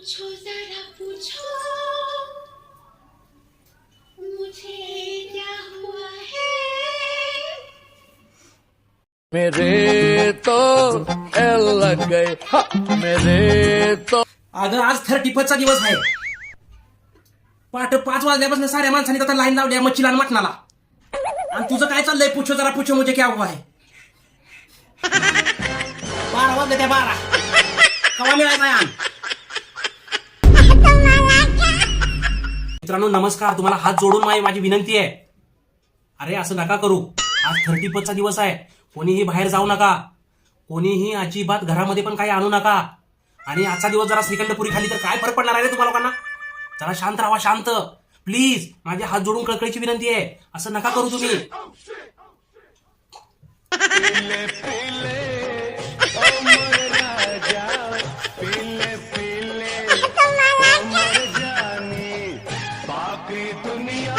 पूछो जरा पूछो मुझे क्या हुआ है? मेरे तो एल लग गए। मेरे तो अगं आज थर्टी चा दिवस आहे. पहाटे पाच वाजल्यापासून साऱ्या माणसांनी आता लाईन लावली आहे मच्छीला आणि मटणाला. आणि तुझं काय चाललंय? पुछो जरा पुछो म्हणजे क्या हुआ आहे बारा वाजले त्या बारा. कवा मिळायचा आहे? मित्रांनो नमस्कार. तुम्हाला हात जोडून माझी माझी विनंती आहे. अरे असं नका करू. आज थर्टी पदचा दिवस आहे. कोणीही बाहेर जाऊ नका. कोणीही अजिबात घरामध्ये पण काही आणू नका. आणि आजचा दिवस जरा श्रीखंड पुरी खाली तर काय फरक पडणार आहे रे तुम्हाला लोकांना? जरा शांत राहा शांत. प्लीज माझे हात जोडून कळकळीची विनंती आहे. असं नका करू तुम्ही. দুনিয়া